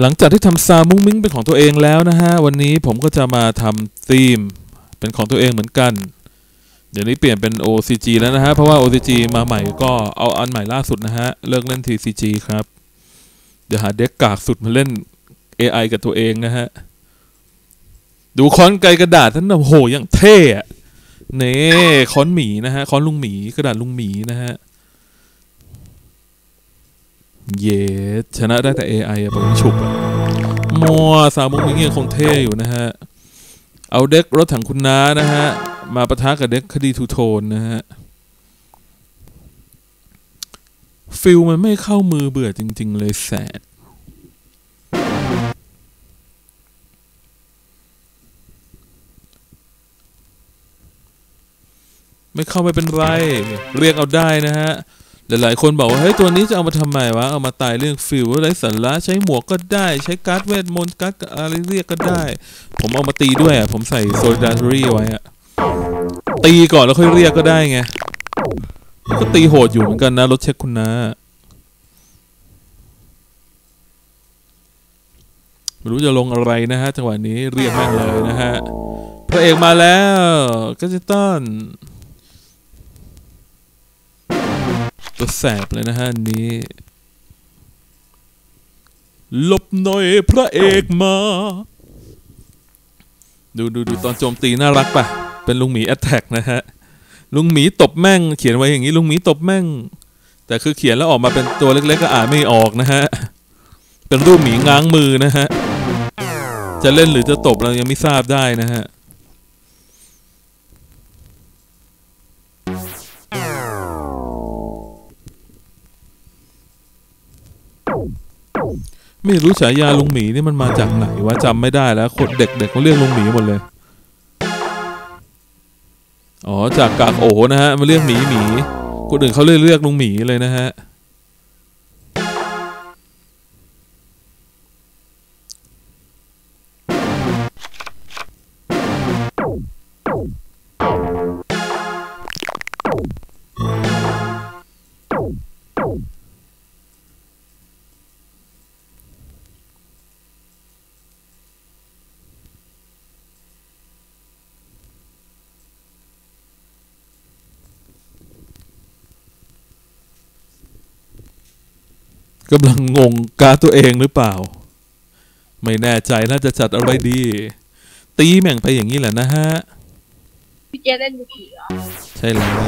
หลังจากที่ทำซาวมุ้งมิ้งเป็นของตัวเองแล้วนะฮะ วันนี้ผมก็จะมาทำธีมเป็นของตัวเองเหมือนกัน เดี๋ยวนี้เปลี่ยนเป็น OCG แล้วนะฮะ เพราะว่า OCG มาใหม่ก็เอาอันใหม่ล่าสุดนะฮะ เลิกเล่น TCG ครับ เดี๋ยวหาเด็กกากสุดมาเล่น AI กับตัวเองนะฮะ ดูค้อนไกลกระดาษท่านนะโอ้โหอย่างเท่อะเน่ค้อนหมีนะฮะค้อนลุงหมีกระดาษลุงหมีนะฮะ เย้ชนะได้แต่ AI อะผมฉุบอะมัวสาวมุกนี้ยังคงเท่อยู่นะฮะ เอาเด็กรถถังคุณน้านะฮะ มาปะทะกับเด็กคดีทูโทนนะฮะ ฟิลมันไม่เข้ามือเบื่อจริง ๆ เลยแสดไม่เข้าไม่เป็นไร เรียกเอาได้นะฮะ หลายๆคนบอกว่าเฮ้ยตัวนี้จะเอามาทำไมวะ เอามาตายเรื่องฟิลอะไรสาระใช้หมวกก็ได้ใช้การ์ดเวทมนต์การ์ดอะไรเรียกก็ได้ ผมเอามาตีด้วยอะ ผมใส่โซลดาร์รี่ไว้อะ ตีก่อนแล้วค่อยเรียกก็ได้ไง ก็ตีโหดอยู่เหมือนกันนะ รถเช็คคุณนะไม่รู้จะลงอะไรนะฮะจังหวะนี้เรียกแม่งเลยนะฮะ พระเอกมาแล้วก็จะต้อน ตัวแสบเลยนะฮะนนี้หลบหน่อยพระเอกมา ดูดูดูตอนโจมตีน่ารักปะเป็นลุงหมีแอตแทกนะฮะ ลุงหมีตบแม่ง เขียนไว้อย่างนี้ลุงหมีตบแม่ง แต่คือเขียนแล้วออกมาเป็นตัวเล็ก ๆ ก็อ่านไม่ออกนะฮะ เป็นรูปหมีง้างมือนะฮะ จะเล่นหรือจะตบเรายังไม่ทราบได้นะฮะ ไม่รู้ฉายาลุงหมีนี่มันมาจากไหนวะจำไม่ได้แล้วคนเด็กๆเขาเรียกลุงหมีหมดเลย อ๋อจากกากโอนะฮะมาเรียกหมีหมีคนอื่นเขาเรียกเรียกลุงหมีเลยนะฮะ กำลังงงการดตัวเองหรือเปล่า ไม่แน่ใจน่าจะจัดอะไรดี ตีแม่งไปอย่างนี้แหละนะฮะ พี่เจเล่นยูกิเหรอใช่แล้ว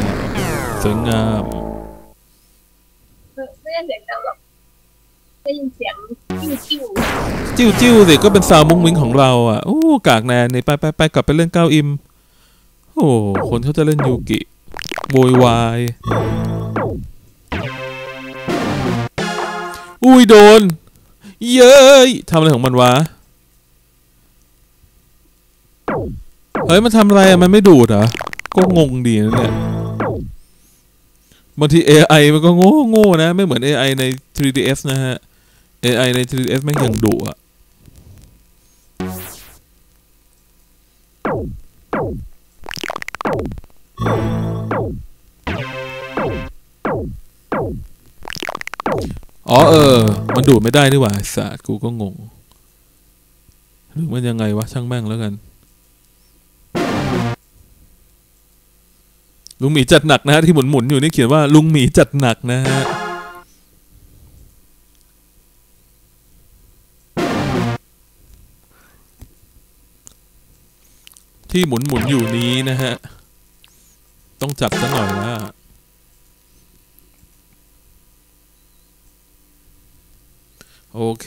สวยงามเออไม่ได้เสียงดังหรอกได้ยินเสียงกิ้วกิ้วจิ้วจิ้วสิก็เป็นสาวมุ้งมิ้งของเราอะโอ้กากแนนนี่ไปไปไปกลับไปเล่นเก้าอิม โอ้คนเขาจะเล่นยูกิโวยวาย อุ้ยโดน เย้ยทำอะไรของมันวะ เฮ้ย มันทำอะไรอะมันไม่ดูดเหรอ ก็งงดีนะเนี่ย บางที AI มันก็โง่โง่นะ ไม่เหมือน AI ใน 3ds นะฮะ AI ใน 3ds แม่งยังดุอะ อ๋อเออ มันดูดไม่ได้นี่หว่าไอ้สัตว์กูก็งง หรือมันยังไงวะช่างแม่งแล้วกัน ลุงหมีจัดหนักนะฮะที่หมุนหมุนอยู่นี่เขียนว่าลุงหมีจัดหนักนะฮะที่หมุนหมุนอยู่นี้นะฮะ ต้องจับซะหน่อยนะ โอเค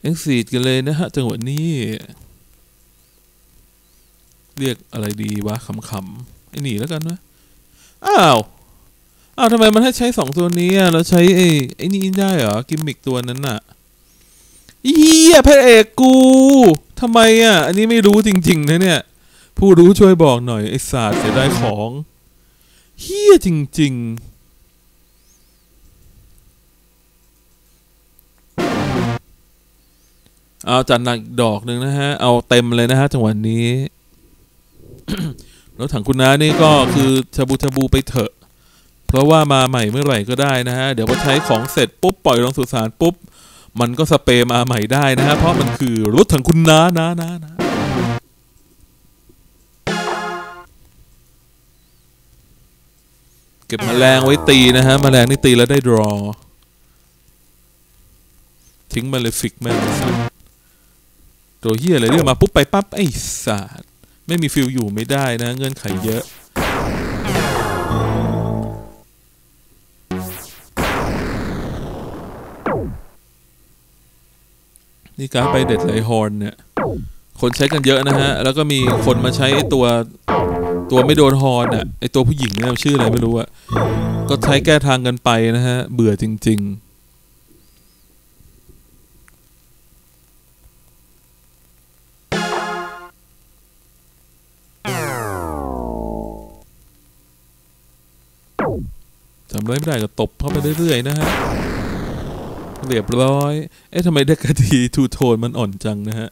เอ็กซีดกันเลยนะฮะจังหวะนี้ เรียกอะไรดีวะขำๆไอ้หนีแล้วกันนะอ้าวอ้าวทำไมมันให้ใช้สองตัวนี้อะเราใช้ไอ้ไอ้นี่ได้เหรอ กิมมิกตัวนั้นน่ะเฮียพระเอกกูทำไมอะ อันนี้ไม่รู้จริง ๆ นะเนี่ย ผู้รู้ช่วยบอกหน่อย ไอ้ศาสตร์เสียดายของเฮียจริง ๆ เอาจัดหนักดอกหนึ่งนะฮะ เอาเต็มเลยนะฮะจังหวะนี้รถถังคุณน้านี่ก็คือชาบูชาบูไปเถอะ เพราะว่ามาใหม่เมื่อไหร่ก็ได้นะฮะ เดี๋ยวพอใช้ของเสร็จปุ๊บปล่อยลงสุสานปุ๊บ มันก็สเปรย์มาใหม่ได้นะฮะ เพราะมันคือรถถังคุณน้านะนะนะเก็บแมลงไว้ตีนะฮะแมลงนี่ตีแล้วได้ดรอ ทิ้งมาเลยฟิกแม่ง ตัวเฮียอะไรเรื่องมาปุ๊บไปปั๊บไอ้สัตว์ไม่มีฟิลอยู่ไม่ได้นะ เงื่อนไขเยอะ นี่การไปเด็ดไลฮอร์นเนี่ย คนใช้กันเยอะนะฮะ แล้วก็มีคนมาใช้ตัวตัวไม่โดนฮอร์นอะไอตัวผู้หญิงเนี่ยชื่ออะไรไม่รู้อะก็ใช้แก้ทางกันไปนะฮะ เบื่อจริง ๆ ได้ไม่ได้ก็ตบเข้าไปเรื่อยๆนะฮะเรียบร้อย เอ๊ะทำไมเด็กกะทีทูโทนมันอ่อนจังนะฮะ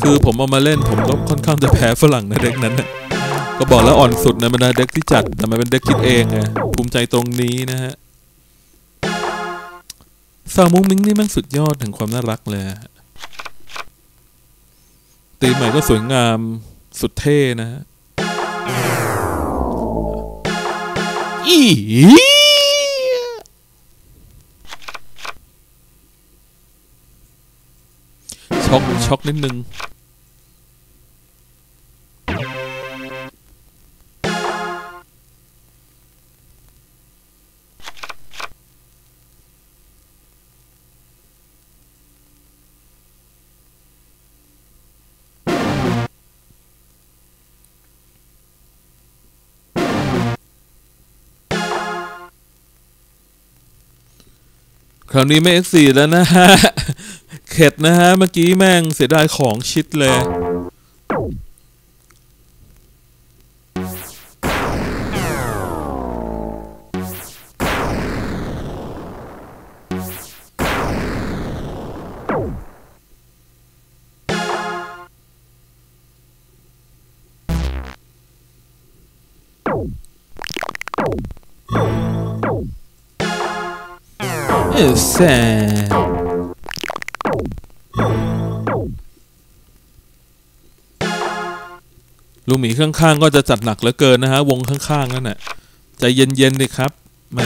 คือผมเอามาเล่นผมก็ค่อนข้างจะแพ้ฝรั่งในะเด็กนั้นนะก็บอกแล้วอ่อนสุดในบรรดาเด็กที่จัด แต่มันเป็นเด็กคิดเองไงภูมิใจตรงนี้นะฮะซาวมุ้งมิ้งนี่มันสุดยอดถึงความน่ารักเลยตีใหม่ก็สวยงามสุดเท่นะฮะ อีช็อกช็อกนิดนึง คราวนี้ไม่ X4 แล้วนะฮะ เข็ดนะฮะ เมื่อกี้แม่งเสียดายของชิดเลยเออแซลุงหมีข้างๆก็จะจัดหนักเหลือเกินนะฮะ วงข้างๆนั่นแหละใจเย็นๆดิครับแหม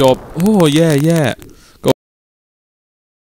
จบ โอ้แย่แย่